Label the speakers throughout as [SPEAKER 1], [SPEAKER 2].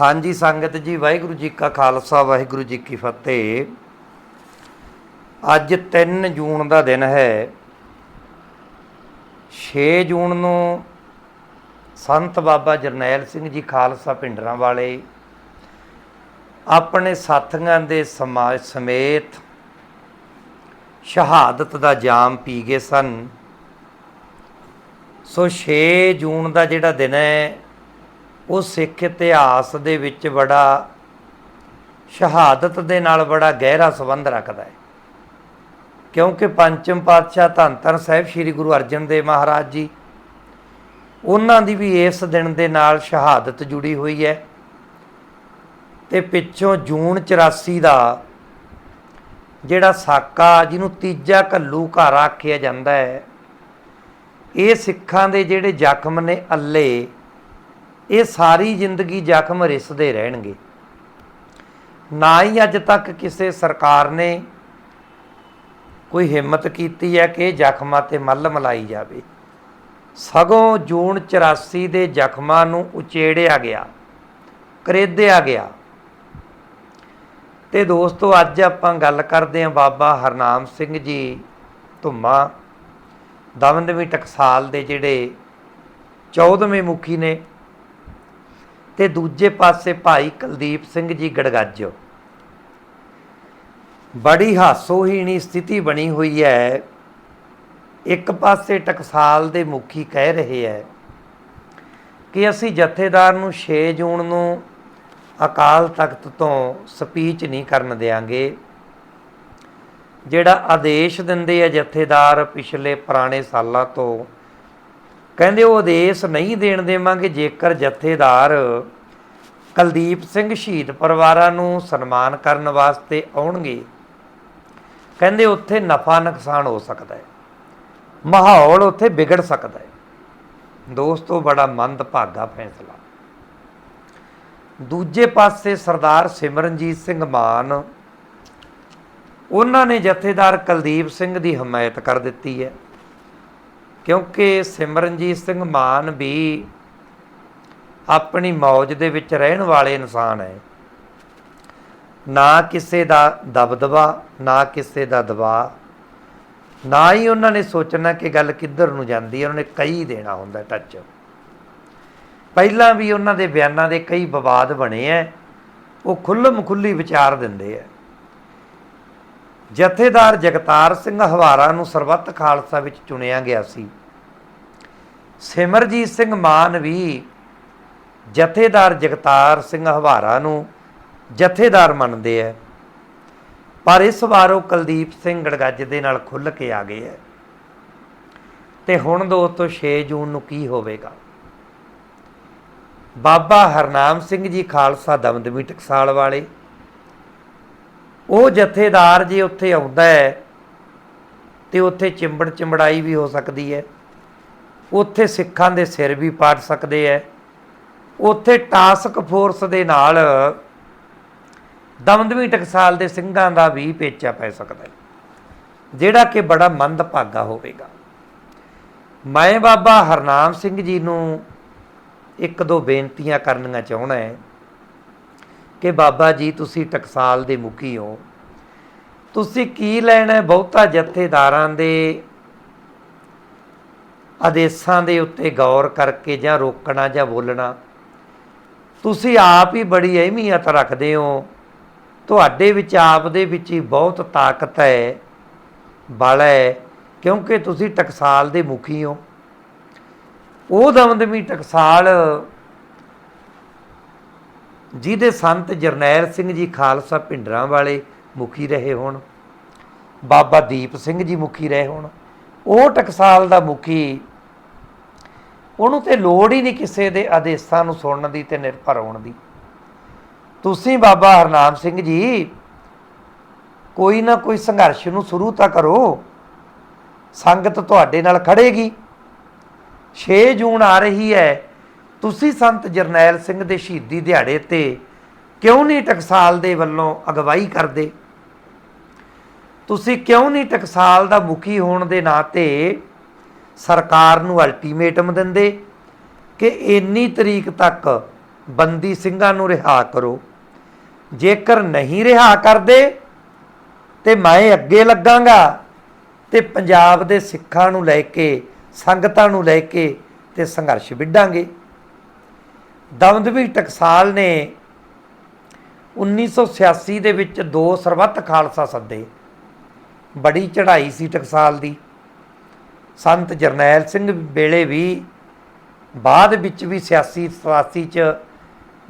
[SPEAKER 1] ਹਾਂਜੀ, ਸੰਗਤ ਜੀ, ਵਾਹਿਗੁਰੂ ਜੀ ਕਾ ਖਾਲਸਾ, ਵਾਹਿਗੁਰੂ ਜੀ ਕੀ ਫਤਿਹ। ਅੱਜ 3 ਜੂਨ ਦਾ ਦਿਨ ਹੈ। 6 ਜੂਨ ਨੂੰ ਸੰਤ ਬਾਬਾ ਜਰਨੈਲ ਸਿੰਘ ਜੀ ਖਾਲਸਾ ਪਿੰਡਰਾਂ ਵਾਲੇ ਆਪਣੇ ਸਾਥੀਆਂ ਦੇ ਸਮਾਜ ਸਮੇਤ ਸ਼ਹਾਦਤ ਦਾ ਜਾਮ ਪੀ ਗਏ ਸਨ। ਸੋ 6 ਜੂਨ ਦਾ ਜਿਹੜਾ ਦਿਨ ਹੈ ਉਹ ਸਿੱਖ ਇਤਿਹਾਸ ਦੇ ਵਿੱਚ ਬੜਾ ਸ਼ਹਾਦਤ ਦੇ ਨਾਲ ਬੜਾ ਗਹਿਰਾ ਸੰਬੰਧ ਰੱਖਦਾ ਹੈ। ਕਿਉਂਕਿ ਪੰਚਮ ਪਾਤਸ਼ਾਹ ਧੰਨ ਧੰਨ ਸਾਹਿਬ ਸ੍ਰੀ ਗੁਰੂ ਅਰਜਨ ਦੇਵ ਮਹਾਰਾਜ ਜੀ, ਉਹਨਾਂ ਦੀ ਵੀ ਇਸ ਦਿਨ ਦੇ ਨਾਲ ਸ਼ਹਾਦਤ ਜੁੜੀ ਹੋਈ ਹੈ ਤੇ ਪਿੱਛੋਂ ਜੂਨ 84 ਦਾ ਜਿਹੜਾ ਸਾਕਾ ਜਿਹਨੂੰ ਤੀਜਾ ਕੱਲੂ ਘਰ ਆਖਿਆ ਜਾਂਦਾ ਹੈ, ਇਹ ਸਿੱਖਾਂ ਦੇ ਜਿਹੜੇ ਜ਼ਖਮ ਨੇ ਅੱਲੇ ਇਹ ਸਾਰੀ ਜ਼ਿੰਦਗੀ ਜ਼ਖਮ ਰਿਸਦੇ ਰਹਿਣਗੇ। ਨਾ ਹੀ ਅੱਜ ਤੱਕ ਕਿਸੇ ਸਰਕਾਰ ਨੇ ਕੋਈ ਹਿੰਮਤ ਕੀਤੀ ਹੈ ਕਿ ਇਹ ਜ਼ਖਮਾਂ ਤੇ ਮੱਲ ਮਲਾਈ ਜਾਵੇ। ਸਗੋਂ ਜੂਨ 84 ਦੇ ਜ਼ਖਮਾਂ ਨੂੰ ਉਚੇੜਿਆ ਗਿਆ, ਕਰੇਦਿਆ ਗਿਆ। ਤੇ ਦੋਸਤੋ, ਅੱਜ ਆਪਾਂ ਗੱਲ ਕਰਦੇ ਹਾਂ ਬਾਬਾ ਹਰਨਾਮ ਸਿੰਘ ਜੀ ਧੁੰਮਾ ਦਮਦਮੀ ਟਕਸਾਲ ਦੇ ਜਿਹੜੇ 14ਵੇਂ ਮੁਖੀ ਨੇ। ਤੇ ਦੂਜੇ ਪਾਸੇ ਭਾਈ ਕੁਲਦੀਪ ਸਿੰਘ ਜੀ ਗੜਗਾਜੋ। ਬੜੀ ਹਾਸੋਹੀਣੀ ਸਥਿਤੀ ਬਣੀ ਹੋਈ ਹੈ। ਇੱਕ ਪਾਸੇ ਟਕਸਾਲ ਦੇ ਮੁਖੀ ਕਹਿ ਰਹੇ ਹੈ ਕਿ ਅਸੀਂ ਜਥੇਦਾਰ ਨੂੰ 6 ਜੂਨ ਨੂੰ ਅਕਾਲ ਤਖਤ ਤੋਂ ਸਪੀਚ ਨਹੀਂ ਕਰਨ ਦੇਾਂਗੇ ਜਿਹੜਾ ਆਦੇਸ਼ ਦਿੰਦੇ ਆ ਜਥੇਦਾਰ ਪਿਛਲੇ ਪੁਰਾਣੇ ਸਾਲਾਂ ਤੋਂ ਕਹਿੰਦੇ ਉਹ ਆਦੇਸ਼ ਨਹੀਂ ਦੇਣ ਦੇਵਾਂਗੇ ਜੇਕਰ ਜਥੇਦਾਰ ਕੁਲਦੀਪ ਸਿੰਘ ਸ਼ਹੀਦ ਪਰਿਵਾਰਾਂ ਨੂੰ ਸਨਮਾਨ ਕਰਨ ਵਾਸਤੇ ਆਉਣਗੇ। ਕਹਿੰਦੇ ਉੱਥੇ ਨਫਾ ਨੁਕਸਾਨ ਹੋ ਸਕਦਾ ਹੈ। ਮਾਹੌਲ ਉੱਥੇ ਵਿਗੜ ਸਕਦਾ ਹੈ। ਦੋਸਤੋ, ਬੜਾ ਮੰਦ ਭਾਗਾ ਫੈਸਲਾ। ਦੂਜੇ ਪਾਸੇ ਸਰਦਾਰ ਸਿਮਰਨਜੀਤ ਸਿੰਘ ਮਾਨ, ਉਹਨਾਂ ਨੇ ਜਥੇਦਾਰ ਕੁਲਦੀਪ ਸਿੰਘ ਦੀ ਹਮਾਇਤ ਕਰ ਦਿੱਤੀ ਹੈ। ਕਿਉਂਕਿ ਸਿਮਰਨਜੀਤ ਸਿੰਘ ਮਾਨ ਵੀ ਆਪਣੀ ਮੌਜ ਦੇ ਵਿੱਚ ਰਹਿਣ ਵਾਲੇ ਇਨਸਾਨ ਹੈ। ਨਾ ਕਿਸੇ ਦਾ ਦਬਦਬਾ, ਨਾ ਕਿਸੇ ਦਾ ਦਬਾ ਨਾ ਹੀ ਉਹਨਾਂ ਨੇ ਸੋਚਣਾ ਕਿ ਗੱਲ ਕਿੱਧਰ ਨੂੰ ਜਾਂਦੀ ਹੈ, ਉਹਨਾਂ ਨੇ ਕਈ ਦੇਣਾ ਹੁੰਦਾ ਟੱਚ ਪਹਿਲਾਂ ਵੀ ਉਹਨਾਂ ਦੇ ਬਿਆਨਾਂ ਦੇ ਕਈ ਵਿਵਾਦ ਬਣੇ ਐ ਉਹ ਖੁੱਲ੍ਹ ਮਖੁੱਲੀ ਵਿਚਾਰ ਦਿੰਦੇ ਐ ਜਥੇਦਾਰ ਜਗਤਾਰ ਸਿੰਘ ਹਵਾਰਾ ਨੂੰ ਸਰਬੱਤ ਖਾਲਸਾ ਵਿੱਚ ਚੁਣਿਆ ਗਿਆ ਸੀ। ਸਿਮਰਜੀਤ ਸਿੰਘ ਮਾਨ ਵੀ ਜਥੇਦਾਰ ਜਗਤਾਰ ਸਿੰਘ ਹਵਾਰਾ ਨੂੰ ਜਥੇਦਾਰ ਮੰਨਦੇ ਐ। ਪਰ ਇਸ ਵਾਰ ਉਹ ਕੁਲਦੀਪ ਸਿੰਘ ਗੜਗੱਜ ਦੇ ਨਾਲ ਖੁੱਲ ਕੇ ਆ ਗਏ ਐ। ਤੇ ਹੁਣ ਦੋਸਤੋ 6 ਜੂਨ ਨੂੰ ਕੀ ਹੋਵੇਗਾ? ਬਾਬਾ ਹਰਨਾਮ ਸਿੰਘ ਜੀ ਖਾਲਸਾ ਦਮਦਮੀ ਟਕਸਾਲ ਵਾਲੇ ਉਹ ਜਥੇਦਾਰ ਜੇ ਉੱਥੇ ਆਉਂਦਾ ਹੈ, ਤੇ ਉੱਥੇ ਚਿੰਬੜ ਚਿੰਬੜਾਈ ਵੀ ਹੋ ਸਕਦੀ ਹੈ। ਉੱਥੇ ਸਿੱਖਾਂ ਦੇ ਸਿਰ ਵੀ ਪਾੜ ਸਕਦੇ ਐ ਉੱਥੇ ਟਾਸਕ ਫੋਰਸ ਦੇ ਨਾਲ ਦਮਦਮੀ ਟਕਸਾਲ ਦੇ ਸਿੰਘਾਂ ਦਾ ਵੀ ਪੇਚਾ ਪੈ ਸਕਦਾ ਹੈ। ਜਿਹੜਾ ਕਿ ਬੜਾ ਮੰਦ ਭਾਗਾ ਹੋਵੇਗਾ। ਮੈਂ ਬਾਬਾ ਹਰਨਾਮ ਸਿੰਘ ਜੀ ਨੂੰ ਇੱਕ ਦੋ ਬੇਨਤੀਆਂ ਕਰਨੀਆਂ ਚਾਹਣਾ ਹੈ। ਕਿ ਬਾਬਾ ਜੀ, ਤੁਸੀਂ ਟਕਸਾਲ ਦੇ ਮੁਖੀ ਹੋ। ਤੁਸੀਂ ਕੀ ਲੈਣਾ ਬਹੁਤਾ ਜਥੇਦਾਰਾਂ ਦੇ ਆਦੇਸ਼ਾਂ ਦੇ ਉੱਤੇ ਗੌਰ ਕਰਕੇ ਜਾਂ ਰੋਕਣਾ ਜਾਂ ਬੋਲਣਾ। ਤੁਸੀਂ ਆਪ ਹੀ ਬੜੀ ਅਹਿਮੀਅਤ ਰੱਖਦੇ ਹੋ। ਤੁਹਾਡੇ ਵਿੱਚ, ਆਪ ਦੇ ਵਿੱਚ ਹੀ ਬਹੁਤ ਤਾਕਤ ਹੈ, ਬਲ ਹੈ, ਕਿਉਂਕਿ ਤੁਸੀਂ ਟਕਸਾਲ ਦੇ ਮੁਖੀ ਹੋ। ਉਹ ਦਮਦਮੀ ਟਕਸਾਲ ਜਿਹਦੇ ਸੰਤ ਜਰਨੈਲ ਸਿੰਘ ਜੀ ਖਾਲਸਾ ਪਿੰਡਰਾਂ ਵਾਲੇ ਮੁਖੀ ਰਹੇ ਹੋਣ, ਬਾਬਾ ਦੀਪ ਸਿੰਘ ਜੀ ਮੁਖੀ ਰਹੇ ਹੋਣ, ਉਹ ਟਕਸਾਲ ਦਾ ਮੁਖੀ, ਉਹਨੂੰ ਤੇ ਲੋੜ ਹੀ ਨਹੀਂ ਕਿਸੇ ਦੇ ਆਦੇਸ਼ਾਂ ਨੂੰ ਸੁਣਨ ਦੀ ਤੇ ਨਿਰਭਰ ਹੋਣ ਦੀ। ਤੁਸੀਂ ਬਾਬਾ ਹਰਨਾਮ ਸਿੰਘ ਜੀ, ਕੋਈ ਨਾ ਕੋਈ ਸੰਘਰਸ਼ ਨੂੰ ਸ਼ੁਰੂ ਤਾਂ ਕਰੋ, ਸੰਗਤ ਤੁਹਾਡੇ ਨਾਲ ਖੜੇਗੀ। 6 ਜੂਨ ਆ ਰਹੀ ਹੈ ਤੁਸੀਂ ਸੰਤ ਜਰਨੈਲ ਸਿੰਘ ਦੇ ਸ਼ਹੀਦੀ ਦਿਹਾੜੇ ਤੇ ਕਿਉਂ ਨਹੀਂ ਟਕਸਾਲ ਦੇ ਵੱਲੋਂ ਅਗਵਾਈ ਕਰਦੇ? ਤੁਸੀਂ ਕਿਉਂ ਨਹੀਂ ਟਕਸਾਲ ਦਾ ਮੁਖੀ ਹੋਣ ਦੇ ਨਾਤੇ ਸਰਕਾਰ ਨੂੰ ਅਲਟੀਮੇਟਮ ਦਿੰਦੇ ਕਿ ਇੰਨੀ ਤਰੀਕ ਤੱਕ ਬੰਦੀ ਸਿੰਘਾਂ ਨੂੰ ਰਿਹਾ ਕਰੋ? ਜੇਕਰ ਨਹੀਂ ਰਿਹਾ ਕਰਦੇ ਤੇ ਮੈਂ ਅੱਗੇ ਲੱਗਾਂਗਾ ਤੇ ਪੰਜਾਬ ਦੇ ਸਿੱਖਾਂ ਨੂੰ ਲੈ ਕੇ, ਸੰਗਤਾਂ ਨੂੰ ਲੈ ਕੇ ਤੇ ਸੰਘਰਸ਼ ਵਿੱਢਾਂਗੇ। ਦਮਦਮੀ ਟਕਸਾਲ ਨੇ 1986 ਦੇ ਵਿੱਚ ਦੋ ਸਰਬੱਤ ਖਾਲਸਾ ਸੱਦੇ। ਬੜੀ ਚੜ੍ਹਾਈ ਸੀ ਟਕਸਾਲ ਦੀ। ਸੰਤ ਜਰਨੈਲ ਸਿੰਘ ਵੇਲੇ ਵੀ ਬਾਅਦ ਵਿੱਚ ਵੀ 86 87 ਚ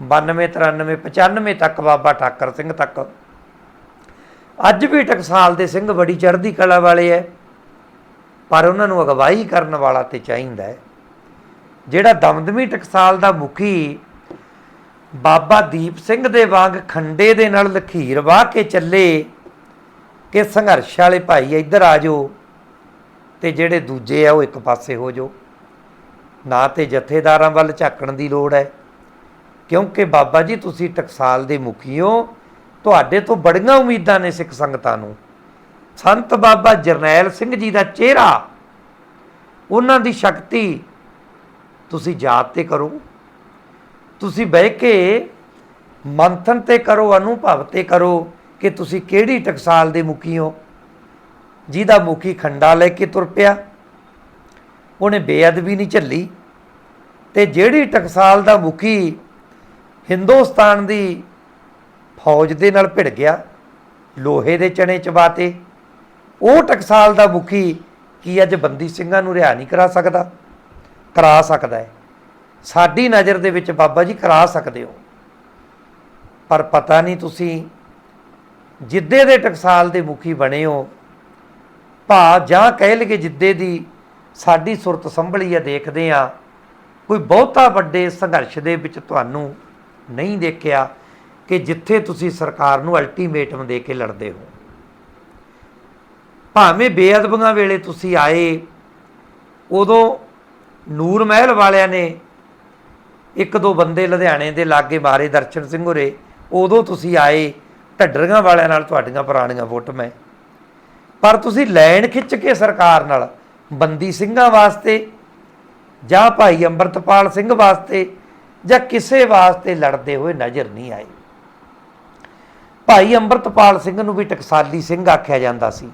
[SPEAKER 1] 92 93 95 ਤੱਕ ਬਾਬਾ ਠਾਕਰ ਸਿੰਘ ਤੱਕ। ਅੱਜ ਵੀ ਟਕਸਾਲ ਦੇ ਸਿੰਘ ਬੜੀ ਚੜ੍ਹਦੀ ਕਲਾ ਵਾਲੇ ਐ, ਪਰ ਉਹਨਾਂ ਨੂੰ ਅਗਵਾਈ ਕਰਨ ਵਾਲਾ ਤੇ ਚਾਹੀਦਾ ਹੈ ਜਿਹੜਾ ਦਮਦਮੀ ਟਕਸਾਲ ਦਾ ਮੁਖੀ ਬਾਬਾ ਦੀਪ ਸਿੰਘ ਦੇ ਵਾਂਗ ਖੰਡੇ ਦੇ ਨਾਲ ਲਖੀਰ ਵਾਹ ਕੇ ਚੱਲੇ ਕਿ ਸੰਘਰਸ਼ ਵਾਲੇ ਭਾਈ ਇੱਧਰ ਆ ਜਾਓ ਤੇ ਜਿਹੜੇ ਦੂਜੇ ਆ ਉਹ ਇੱਕ ਪਾਸੇ ਹੋ ਜਾਓ। ਨਾ ਤੇ ਜਥੇਦਾਰਾਂ ਵੱਲ ਝਾਕਣ ਦੀ ਲੋੜ ਹੈ, ਕਿਉਂਕਿ ਬਾਬਾ ਜੀ ਤੁਸੀਂ ਟਕਸਾਲ ਦੇ ਮੁਖੀ ਹੋ, ਤੁਹਾਡੇ ਤੋਂ ਬੜੀਆਂ ਉਮੀਦਾਂ ਨੇ ਸਿੱਖ ਸੰਗਤਾਂ ਨੂੰ। ਸੰਤ ਬਾਬਾ ਜਰਨੈਲ ਸਿੰਘ ਜੀ ਦਾ ਚਿਹਰਾ, ਉਹਨਾਂ ਦੀ ਸ਼ਕਤੀ ਤੁਸੀਂ ਜਾਤ ਤੇ ਕਰੋ। ਤੁਸੀਂ ਬਹਿ ਕੇ ਮੰਥਨ ਤੇ ਕਰੋ, ਅਨੁਭਵ ਤੇ ਕਰੋ ਕਿ ਤੁਸੀਂ ਕਿਹੜੀ ਟਕਸਾਲ ਦੇ ਮੁਖੀ ਹੋ। ਜਿਹਦਾ ਮੁਖੀ ਖੰਡਾ ਲੈ ਕੇ ਤੁਰ ਪਿਆ। ਉਹਨੇ ਬੇਅਦਬੀ ਨਹੀਂ ਝੱਲੀ। ਤੇ ਜਿਹੜੀ ਟਕਸਾਲ ਦਾ ਮੁਖੀ ਹਿੰਦੁਸਤਾਨ ਦੀ ਫੌਜ ਦੇ ਨਾਲ ਭਿੜ ਗਿਆ, ਲੋਹੇ ਦੇ ਚਣੇ ਚਬਾਤੇ, ਉਹ ਟਕਸਾਲ ਦਾ ਮੁਖੀ ਕੀ ਅੱਜ ਬੰਦੀ ਸਿੰਘਾਂ ਨੂੰ ਰਿਹਾ ਨਹੀਂ ਕਰਾ ਸਕਦਾ? ਕਰਾ ਸਕਦਾ ਹੈ। ਸਾਡੀ ਨਜ਼ਰ ਦੇ ਵਿੱਚ ਬਾਬਾ ਜੀ ਕਰਾ ਸਕਦੇ ਹੋ। ਪਰ ਪਤਾ ਨਹੀਂ ਤੁਸੀਂ ਜਿੱਦੇ ਦੇ ਟਕਸਾਲ ਦੇ ਮੁਖੀ ਬਣੇ ਹੋ। ਭਾ ਜਾਂ ਕਹਿ ਲਗੇ ਜਿੱਦੇ ਦੀ ਸਾਡੀ ਸੁਰਤ ਸੰਭਲੀ ਆ ਦੇਖਦੇ ਆ ਕੋਈ ਬਹੁਤਾ ਵੱਡੇ ਸੰਘਰਸ਼ ਦੇ ਵਿੱਚ ਤੁਹਾਨੂੰ ਨਹੀਂ ਦੇਖਿਆ ਕਿ ਜਿੱਥੇ ਤੁਸੀਂ ਸਰਕਾਰ ਨੂੰ ਅਲਟੀਮੇਟਮ ਦੇ ਕੇ ਲੜਦੇ ਹੋ। ਭਾਵੇਂ ਬੇਅਦਬੀਆਂ ਵੇਲੇ ਤੁਸੀਂ ਆਏ, ਉਦੋਂ ਨੂਰ ਮਹਿਲ ਵਾਲਿਆਂ ਨੇ ਇੱਕ ਦੋ ਬੰਦੇ ਲੁਧਿਆਣੇ ਦੇ ਲਾਗੇ ਮਾਰੇ ਦਰਸ਼ਨ ਸਿੰਘ ਹੋਰੇ, ਉਦੋਂ ਤੁਸੀਂ ਆਏ, ਢੱਡਰੀਆਂ ਵਾਲਿਆਂ ਨਾਲ ਤੁਹਾਡੀਆਂ ਪੁਰਾਣੀਆਂ ਫੋਟੋਆਂ ਪਰ ਤੁਸੀਂ ਲੈਣ ਖਿੱਚ ਕੇ ਸਰਕਾਰ ਨਾਲ ਬੰਦੀ ਸਿੰਘਾਂ ਵਾਸਤੇ ਜਾਂ ਭਾਈ ਅੰਮ੍ਰਿਤਪਾਲ ਸਿੰਘ ਵਾਸਤੇ ਜਾਂ ਕਿਸੇ ਵਾਸਤੇ ਲੜਦੇ ਹੋਏ ਨਜ਼ਰ ਨਹੀਂ ਆਏ। ਭਾਈ ਅੰਮ੍ਰਿਤਪਾਲ ਸਿੰਘ ਨੂੰ ਵੀ ਟਕਸਾਲੀ ਸਿੰਘ ਆਖਿਆ ਜਾਂਦਾ ਸੀ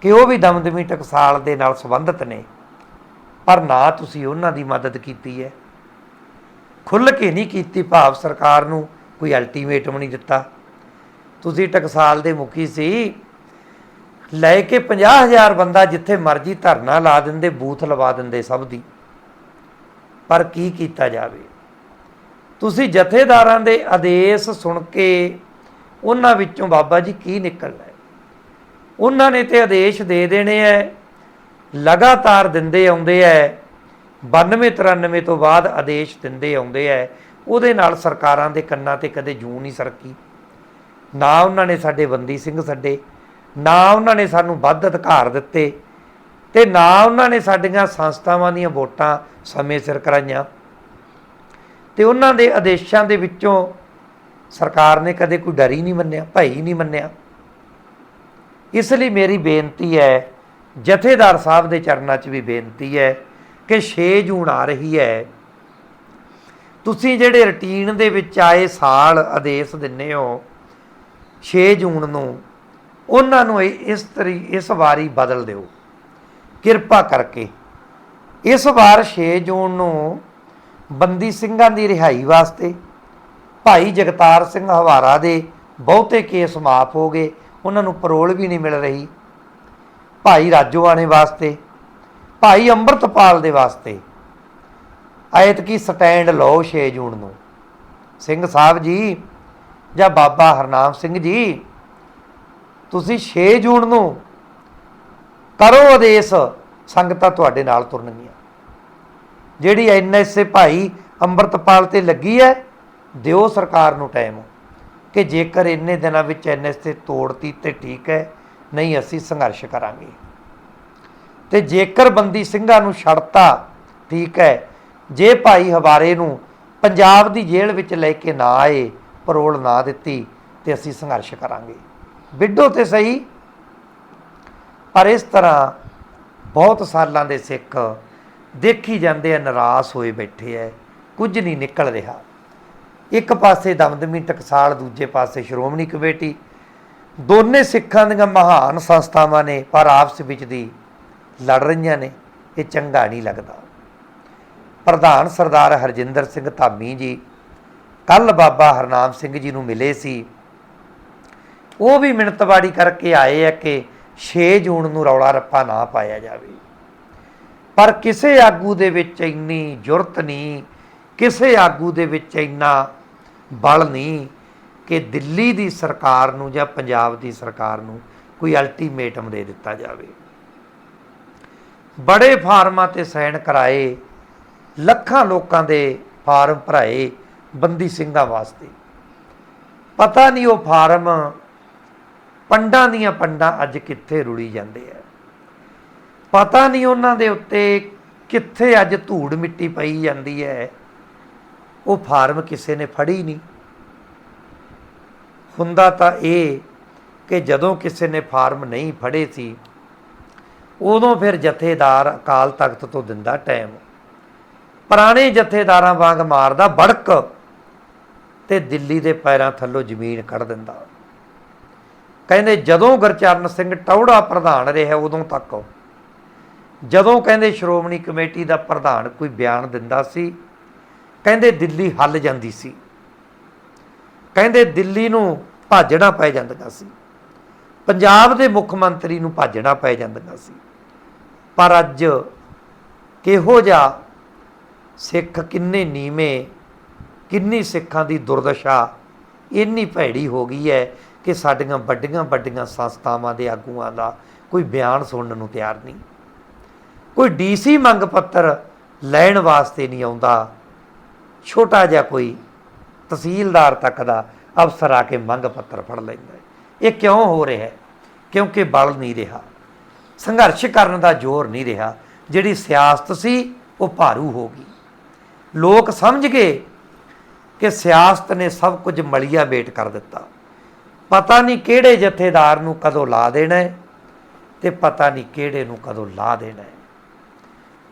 [SPEAKER 1] ਕਿ ਉਹ ਵੀ ਦਮਦਮੀ ਟਕਸਾਲ ਦੇ ਨਾਲ ਸੰਬੰਧਿਤ ਨੇ। ਪਰ ਨਾ ਤੁਸੀਂ ਉਹਨਾਂ ਦੀ ਮਦਦ ਕੀਤੀ ਹੈ। ਖੁੱਲ ਕੇ ਨਹੀਂ ਕੀਤੀ ਭਾਵ ਸਰਕਾਰ ਨੂੰ ਕੋਈ ਅਲਟੀਮੇਟਮ ਨਹੀਂ ਦਿੱਤਾ। ਤੁਸੀਂ ਟਕਸਾਲ ਦੇ ਮੁਖੀ ਸੀ। ਲੈ ਕੇ 50000 ਬੰਦਾ ਜਿੱਥੇ ਮਰਜ਼ੀ ਧਰਨਾ ਲਾ ਦਿੰਦੇ, ਬੂਥ ਲਵਾ ਦਿੰਦੇ ਸਭ ਦੀ। ਪਰ ਕੀ ਕੀਤਾ ਜਾਵੇ? ਤੁਸੀਂ ਜਥੇਦਾਰਾਂ ਦੇ ਆਦੇਸ਼ ਸੁਣ ਕੇ ਉਹਨਾਂ ਵਿੱਚੋਂ ਬਾਬਾ ਜੀ ਕੀ ਨਿਕਲਣਾ ਉਹਨਾਂ ਨੇ ਤੇ ਆਦੇਸ਼ ਦੇ ਦੇਣੇ ਐ ਲਗਾਤਾਰ ਦਿੰਦੇ ਆਉਂਦੇ ਐ 92 93 ਤੋਂ ਬਾਅਦ ਆਦੇਸ਼ ਦਿੰਦੇ ਆਉਂਦੇ ਐ, ਉਹਦੇ ਨਾਲ ਸਰਕਾਰਾਂ ਦੇ ਕੰਨਾਂ ਤੇ ਕਦੇ ਜੂ ਨਹੀਂ ਸਰਕੀ। ਨਾ ਉਹਨਾਂ ਨੇ ਸਾਡੇ ਬੰਦੀ ਸਿੰਘ ਛੱਡੇ ਨਾ ਉਹਨਾਂ ਨੇ ਸਾਨੂੰ ਵੱਧ ਅਧਿਕਾਰ ਦਿੱਤੇ ਤੇ ਨਾ ਉਹਨਾਂ ਨੇ ਸਾਡੀਆਂ ਸੰਸਥਾਵਾਂ ਦੀਆਂ ਵੋਟਾਂ ਸਮੇਂ ਸਿਰ ਕਰਾਈਆਂ। ਤੇ ਉਹਨਾਂ ਦੇ ਆਦੇਸ਼ਾਂ ਦੇ ਵਿੱਚੋਂ ਸਰਕਾਰ ਨੇ ਕਦੇ ਕੋਈ ਡਰ ਹੀ ਨਹੀਂ ਮੰਨਿਆ, ਭਈ ਨਹੀਂ ਮੰਨਿਆ। ਇਸ ਲਈ ਮੇਰੀ ਬੇਨਤੀ ਹੈ ਜਥੇਦਾਰ ਸਾਹਿਬ ਦੇ ਚਰਨਾਂ 'ਚ ਵੀ ਬੇਨਤੀ ਹੈ ਕਿ 6 ਜੂਨ ਆ ਰਹੀ ਹੈ। ਤੁਸੀਂ ਜਿਹੜੇ ਰੁਟੀਨ ਦੇ ਵਿੱਚ ਆਏ ਸਾਲ ਆਦੇਸ਼ ਦਿੰਨੇ ਹੋ 6 ਜੂਨ ਨੂੰ, ਉਹਨਾਂ ਨੂੰ ਇਸ ਤਰੀ ਇਸ ਵਾਰੀ ਬਦਲ ਦਿਓ। ਕਿਰਪਾ ਕਰਕੇ। ਇਸ ਵਾਰ 6 ਜੂਨ ਨੂੰ ਬੰਦੀ ਸਿੰਘਾਂ ਦੀ ਰਿਹਾਈ ਵਾਸਤੇ ਭਾਈ ਜਗਤਾਰ ਸਿੰਘ ਹਵਾਰਾ ਦੇ ਬਹੁਤੇ ਕੇਸ ਮਾਫ ਹੋ ਗਏ। ਉਹਨਾਂ ਨੂੰ ਪਰੋਲ ਵੀ ਨਹੀਂ ਮਿਲ ਰਹੀ। ਭਾਈ ਰਾਜੋਆਣੇ ਵਾਸਤੇ, ਭਾਈ ਅੰਮ੍ਰਿਤਪਾਲ ਦੇ ਵਾਸਤੇ। ਐਤ ਕੀ ਸਟੈਂਡ ਲਓ 6 ਜੂਨ ਨੂੰ। ਸਿੰਘ ਸਾਹਿਬ ਜੀ ਜਾਂ ਬਾਬਾ ਹਰਨਾਮ ਸਿੰਘ ਜੀ, ਤੁਸੀਂ 6 ਜੂਨ ਨੂੰ ਕਰੋ ਆਦੇਸ਼, ਸੰਗਤਾਂ ਤੁਹਾਡੇ ਨਾਲ ਤੁਰਨਗੀਆਂ। ਜਿਹੜੀ ਐਨਐਸਏ ਭਾਈ ਅੰਮ੍ਰਿਤਪਾਲ ਤੇ ਲੱਗੀ ਹੈ, ਦਿਓ ਸਰਕਾਰ ਨੂੰ ਟਾਈਮ। ਕਿ ਜੇਕਰ ਇੰਨੇ ਦਿਨਾਂ ਵਿੱਚ ਐਨਐਸਏ ਤੋੜਤੀ ਤੇ ਠੀਕ ਹੈ ਨਹੀਂ ਅਸੀਂ ਸੰਘਰਸ਼ ਕਰਾਂਗੇ। ਤੇ ਜੇਕਰ ਬੰਦੀ ਸਿੰਘਾਂ ਨੂੰ ਛੱਡਤਾ, ਠੀਕ ਹੈ, ਜੇ ਭਾਈ ਹਵਾਰੇ ਨੂੰ ਪੰਜਾਬ ਦੀ ਜੇਲ੍ਹ ਵਿੱਚ ਲੈ ਕੇ ਨਾ ਆਏ, ਪਰੋਲ ਨਾ ਦਿੱਤੀ, ਤੇ ਅਸੀਂ ਸੰਘਰਸ਼ ਕਰਾਂਗੇ। ਵਿੱਢੋ ਤੇ ਸਹੀ, ਪਰ ਇਸ ਤਰ੍ਹਾਂ ਬਹੁਤ ਸਾਲਾਂ ਦੇ ਸਿੱਖ ਦੇਖੀ ਜਾਂਦੇ ਆ, ਨਿਰਾਸ਼ ਹੋਏ ਬੈਠੇ ਐ, ਕੁਝ ਨਹੀਂ ਨਿਕਲ ਰਿਹਾ। ਇੱਕ ਪਾਸੇ ਦਮਦਮੀ ਟਕਸਾਲ, ਦੂਜੇ ਪਾਸੇ ਸ਼੍ਰੋਮਣੀ ਕਮੇਟੀ ਦੋਨੇ ਸਿੱਖਾਂ ਦੀਆਂ ਮਹਾਨ ਸੰਸਥਾਵਾਂ ਨੇ, ਪਰ ਆਪਸ ਵਿੱਚ ਦੀ ਲੜ ਰਹੀਆਂ ਨੇ, ਇਹ ਚੰਗਾ ਨਹੀਂ ਲੱਗਦਾ। ਪ੍ਰਧਾਨ ਸਰਦਾਰ ਹਰਜਿੰਦਰ ਸਿੰਘ ਧਾਮੀ ਜੀ ਕੱਲ ਬਾਬਾ ਹਰਨਾਮ ਸਿੰਘ ਜੀ ਨੂੰ ਮਿਲੇ ਸੀ। ਉਹ ਵੀ ਮਿਣਤਵਾੜੀ ਕਰਕੇ ਆਏ ਆ ਕਿ 6 ਜੂਨ ਨੂੰ ਰੌਲਾ ਰੱਪਾ ਨਾ ਪਾਇਆ ਜਾਵੇ। ਪਰ ਕਿਸੇ ਆਗੂ ਦੇ ਵਿੱਚ ਇੰਨੀ ਜੁਰਤ ਨਹੀਂ, ਕਿਸੇ ਆਗੂ ਦੇ ਵਿੱਚ ਇੰਨਾ ਬਲ ਨਹੀਂ ਕਿ ਦਿੱਲੀ ਦੀ ਸਰਕਾਰ ਨੂੰ ਜਾਂ ਪੰਜਾਬ ਦੀ ਸਰਕਾਰ ਨੂੰ ਕੋਈ ਅਲਟੀਮੇਟਮ ਦੇ ਦਿੱਤਾ ਜਾਵੇ। ਬੜੇ ਫਾਰਮਾਂ ਤੇ ਸਾਈਨ ਕਰਾਏ, ਲੱਖਾਂ ਲੋਕਾਂ ਦੇ ਫਾਰਮ ਭਰਾਏ ਬੰਦੀ ਸਿੰਘਾਂ ਵਾਸਤੇ। ਪਤਾ ਨਹੀਂ ਉਹ ਫਾਰਮ ਪੰਡਾਂ ਦੀਆਂ ਪੰਡਾਂ ਅੱਜ ਕਿੱਥੇ ਰੁੜੀ ਜਾਂਦੇ ਆ। ਪਤਾ ਨਹੀਂ ਉਹਨਾਂ ਦੇ ਉੱਤੇ ਕਿੱਥੇ ਅੱਜ ਧੂੜ ਮਿੱਟੀ ਪਈ ਜਾਂਦੀ ਹੈ। ਉਹ ਫਾਰਮ ਕਿਸੇ ਨੇ ਫੜੀ ਨਹੀਂ। ਹੁੰਦਾ ਤਾਂ ਇਹ ਕਿ ਜਦੋਂ ਕਿਸੇ ਨੇ ਫਾਰਮ ਨਹੀਂ ਫੜੇ ਸੀ, ਉਦੋਂ ਫਿਰ ਜਥੇਦਾਰ ਅਕਾਲ ਤਖਤ ਤੋਂ ਦਿੰਦਾ ਟਾਈਮ। ਪੁਰਾਣੇ ਜਥੇਦਾਰਾਂ ਵਾਂਗ ਮਾਰਦਾ ਬੜਕ ਤੇ ਦਿੱਲੀ ਦੇ ਪੈਰਾਂ ਥੱਲੋਂ ਜ਼ਮੀਨ ਕੱਢ ਦਿੰਦਾ। ਕਹਿੰਦੇ, ਜਦੋਂ ਗੁਰਚਰਨ ਸਿੰਘ ਟੌੜਾ ਪ੍ਰਧਾਨ ਰਿਹਾ ਉਦੋਂ ਤੱਕ, ਜਦੋਂ ਕਹਿੰਦੇ ਸ਼੍ਰੋਮਣੀ ਕਮੇਟੀ ਦਾ ਪ੍ਰਧਾਨ ਕੋਈ ਬਿਆਨ ਦਿੰਦਾ ਸੀ, ਕਹਿੰਦੇ ਦਿੱਲੀ ਹੱਲ ਜਾਂਦੀ ਸੀ। ਕਹਿੰਦੇ ਦਿੱਲੀ ਨੂੰ ਭਾਜਣਾ ਪੈ ਜਾਂਦਾ ਸੀ। ਪੰਜਾਬ ਦੇ ਮੁੱਖ ਮੰਤਰੀ ਨੂੰ ਭਾਜਣਾ ਪੈ ਜਾਂਦਾ ਸੀ। ਪਰ ਅੱਜ ਕਿਹੋ ਜਿਹਾ ਸਿੱਖ ਕਿੰਨੇ ਨੀਵੇਂ, ਕਿੰਨੀ ਸਿੱਖਾਂ ਦੀ ਦੁਰਦਸ਼ਾ ਇੰਨੀ ਭੈੜੀ ਹੋ ਗਈ ਹੈ ਕਿ ਸਾਡੀਆਂ ਵੱਡੀਆਂ ਵੱਡੀਆਂ ਸੰਸਥਾਵਾਂ ਦੇ ਆਗੂਆਂ ਦਾ ਕੋਈ ਬਿਆਨ ਸੁਣਨ ਨੂੰ ਤਿਆਰ ਨਹੀਂ। ਕੋਈ ਡੀਸੀ ਮੰਗ ਪੱਤਰ ਲੈਣ ਵਾਸਤੇ ਨਹੀਂ ਆਉਂਦਾ। ਛੋਟਾ ਜਿਹਾ ਕੋਈ ਤਹਿਸੀਲਦਾਰ ਤੱਕ ਦਾ ਅਫਸਰ ਆ ਕੇ ਮੰਗ ਪੱਤਰ ਫੜ ਲੈਂਦਾ ਹੈ। ਇਹ ਕਿਉਂ ਹੋ ਰਿਹਾ ਹੈ? ਕਿਉਂਕਿ ਬਲ ਨਹੀਂ ਰਿਹਾ। ਸੰਘਰਸ਼ ਕਰਨ ਦਾ ਜ਼ੋਰ ਨਹੀਂ ਰਿਹਾ। ਜਿਹੜੀ ਸਿਆਸਤ ਸੀ, ਉਹ ਭਾਰੂ ਹੋ ਗਈ। ਲੋਕ ਸਮਝ ਗਏ ਕਿ ਸਿਆਸਤ ਨੇ ਸਭ ਕੁਝ ਮਲੀਆ ਵੇਟ ਕਰ ਦਿੱਤਾ। ਪਤਾ ਨਹੀਂ ਕਿਹੜੇ ਜਥੇਦਾਰ ਨੂੰ ਕਦੋਂ ਲਾ ਦੇਣਾ ਹੈ ਤੇ ਪਤਾ ਨਹੀਂ ਕਿਹੜੇ ਨੂੰ ਕਦੋਂ ਲਾ ਦੇਣਾ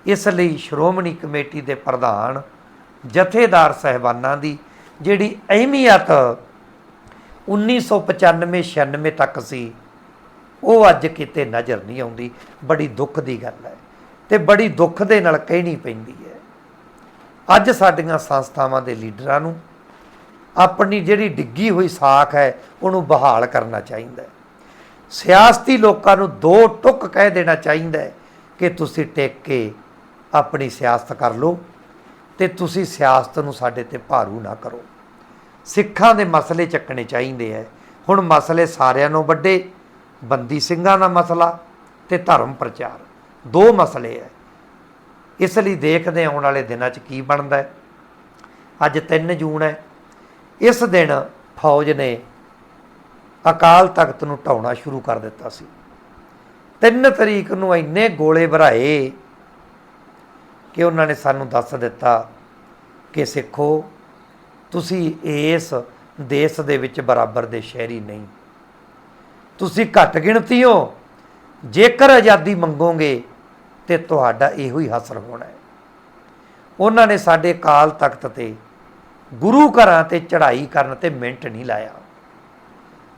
[SPEAKER 1] ਇਸ ਲਈ ਸ਼੍ਰੋਮਣੀ ਕਮੇਟੀ ਦੇ ਪ੍ਰਧਾਨ, ਜਥੇਦਾਰ ਸਹਿਬਾਨਾਂ ਦੀ ਜਿਹੜੀ ਅਹਿਮੀਅਤ 1995 96 ਤੱਕ ਸੀ, ਉਹ ਅੱਜ ਕਿਤੇ ਨਜ਼ਰ ਨਹੀਂ ਆਉਂਦੀ। ਬੜੀ ਦੁੱਖ ਦੀ ਗੱਲ ਹੈ ਤੇ ਬੜੀ ਦੁੱਖ ਦੇ ਨਾਲ ਕਹਿਣੀ ਪੈਂਦੀ ਹੈ। ਅੱਜ ਸਾਡੀਆਂ ਸੰਸਥਾਵਾਂ ਦੇ ਲੀਡਰਾਂ ਨੂੰ ਆਪਣੀ ਜਿਹੜੀ ਡਿੱਗੀ ਹੋਈ ਸਾਖ ਹੈ, ਉਹਨੂੰ ਬਹਾਲ ਕਰਨਾ ਚਾਹੀਦਾ ਹੈ। ਸਿਆਸਤੀ ਲੋਕਾਂ ਨੂੰ ਦੋ ਟੁੱਕ ਕਹਿ ਦੇਣਾ ਚਾਹੀਦਾ ਹੈ ਕਿ ਤੁਸੀਂ ਟਿਕ ਕੇ ਆਪਣੀ ਸਿਆਸਤ ਕਰ ਲਓ। ਤੇ ਤੁਸੀਂ ਸਿਆਸਤ ਨੂੰ ਸਾਡੇ ਤੇ ਭਾਰੂ ਨਾ ਕਰੋ। ਸਿੱਖਾਂ ਦੇ ਮਸਲੇ ਚੱਕਣੇ ਚਾਹੀਦੇ ਹੈ ਹੁਣ ਮਸਲੇ ਸਾਰਿਆਂ ਨੂੰ ਵੱਡੇ, ਬੰਦੀ ਸਿੰਘਾਂ ਦਾ ਮਸਲਾ ਤੇ ਧਰਮ ਪ੍ਰਚਾਰ। ਦੋ ਮਸਲੇ ਹੈ ਇਸ ਲਈ ਦੇਖਦੇ ਆਉਣ ਵਾਲੇ ਦਿਨਾਂ 'ਚ ਕੀ ਬਣਦਾ ਅੱਜ 3 ਜੂਨ ਹੈ ਇਸ ਦਿਨ ਫੌਜ ਨੇ ਅਕਾਲ ਤਖਤ ਨੂੰ ਢਾਉਣਾ ਸ਼ੁਰੂ ਕਰ ਦਿੱਤਾ ਸੀ। 3 ਤਰੀਕ ਨੂੰ ਇੰਨੇ ਗੋਲੇ ਭਰਾਏ ਕਿ ਉਹਨਾਂ ਨੇ ਸਾਨੂੰ ਦੱਸ ਦਿੱਤਾ ਕਿ ਸਿੱਖੋ, ਤੁਸੀਂ ਇਸ ਦੇਸ਼ ਦੇ ਵਿੱਚ ਬਰਾਬਰ ਦੇ ਸ਼ਹਿਰੀ ਨਹੀਂ। ਤੁਸੀਂ ਘੱਟ ਗਿਣਤੀ ਹੋ। ਜੇਕਰ ਆਜ਼ਾਦੀ ਮੰਗੋਗੇ, ਤੇ ਤੁਹਾਡਾ ਇਹੋ ਹੀ ਹਸਰ ਹੋਣਾ ਹੈ। ਉਹਨਾਂ ਨੇ ਸਾਡੇ ਕਾਲ ਤਖਤ ਤੇ, ਗੁਰੂ ਘਰਾਂ ਤੇ ਚੜ੍ਹਾਈ ਕਰਨ ਤੇ ਮਿੰਟ ਨਹੀਂ ਲਾਇਆ।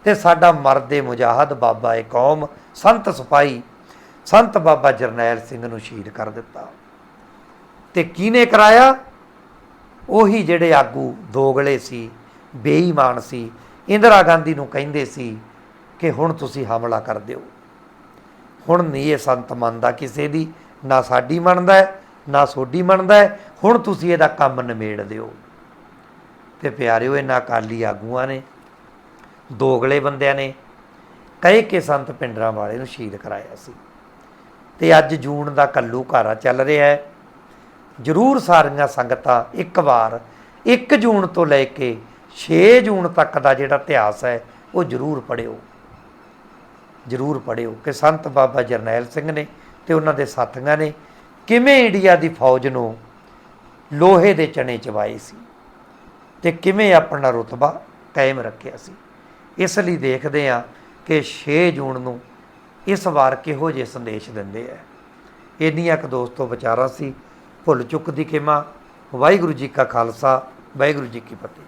[SPEAKER 1] ਤੇ ਸਾਡਾ ਮਰਦੇ ਮੁਜਾਹਦ ਬਾਬਾ ਏ ਕੌਮ, ਸੰਤ ਸਿਪਾਹੀ, ਸੰਤ ਬਾਬਾ ਜਰਨੈਲ ਸਿੰਘ ਨੂੰ ਸ਼ਹੀਦ ਕਰ ਦਿੱਤਾ। ਤੇ ਕਿਹਨੇ ਕਰਾਇਆ? ਉਹੀ ਜਿਹੜੇ ਆਗੂ ਦੋਗਲੇ ਸੀ, ਬੇਈਮਾਨ ਸੀ, ਇੰਦਰਾ ਗਾਂਧੀ ਨੂੰ ਕਹਿੰਦੇ ਸੀ ਕਿ ਹੁਣ ਤੁਸੀਂ ਹਮਲਾ ਕਰ ਦਿਓ। ਹੁਣ ਨਹੀਂ ਇਹ ਸੰਤ ਮੰਨਦਾ ਕਿਸੇ ਦੀ, ਨਾ ਸਾਡੀ ਮੰਨਦਾ ਹੈ, ਨਾ ਸੋਡੀ ਮੰਨਦਾ ਹੈ, ਹੁਣ ਤੁਸੀਂ ਇਹਦਾ ਕੰਮ ਨਿਮੇੜ ਦਿਓ। ਤੇ ਪਿਆਰਿਓ, ਇਹਨਾਂ ਅਕਾਲੀ ਆਗੂਆਂ ਨੇ, ਦੋਗਲੇ ਬੰਦਿਆਂ ਨੇ ਕਹੇ ਕਿ ਸੰਤ ਪਿੰਡਰਾਂ ਵਾਲੇ ਨੂੰ ਸ਼ਹੀਦ ਕਰਾਇਆ ਸੀ। ਤੇ ਅੱਜ ਜੂਨ ਦਾ ਕੱਲੂ ਘਾਰਾ ਚੱਲ ਰਿਹਾ ਹੈ। ਜ਼ਰੂਰ ਸਾਰੀਆਂ ਸੰਗਤਾਂ ਇੱਕ ਵਾਰ 1 ਜੂਨ ਤੋਂ ਲੈ ਕੇ 6 ਜੂਨ ਤੱਕ ਦਾ ਜਿਹੜਾ ਇਤਿਹਾਸ ਹੈ, ਉਹ ਜ਼ਰੂਰ ਪੜਿਓ ਜ਼ਰੂਰ ਪੜਿਓ ਕਿ ਸੰਤ ਬਾਬਾ ਜਰਨੈਲ ਸਿੰਘ ਨੇ ਤੇ ਉਹਨਾਂ ਦੇ ਸਾਥੀਆਂ ਨੇ ਕਿਵੇਂ ਇੰਡੀਆ ਦੀ ਫੌਜ ਨੂੰ ਲੋਹੇ ਦੇ ਚਣੇ ਚਵਾਏ ਸੀ ਤੇ ਕਿਵੇਂ ਆਪਣਾ ਰੁਤਬਾ ਕਾਇਮ ਰੱਖਿਆ ਸੀ। ਇਸ ਲਈ ਦੇਖਦੇ ਆ ਕਿ 6 ਜੂਨ ਨੂੰ ਇਸ ਵਾਰ ਕਿਹੋ ਜਿਹੇ ਸੰਦੇਸ਼ ਦਿੰਦੇ ਆ। ਇੰਨੀਆਂ ਕੁ ਦੋਸਤੋ ਵਿਚਾਰਾ ਸੀ। ਭੁੱਲ ਚੁੱਕ ਦੀ ਖੇਮਾ। ਵਾਹਿਗੁਰੂ ਜੀ ਕਾ ਖਾਲਸਾ ਵਾਹਿਗੁਰੂ ਜੀ ਕੀ ਫਤਿਹ।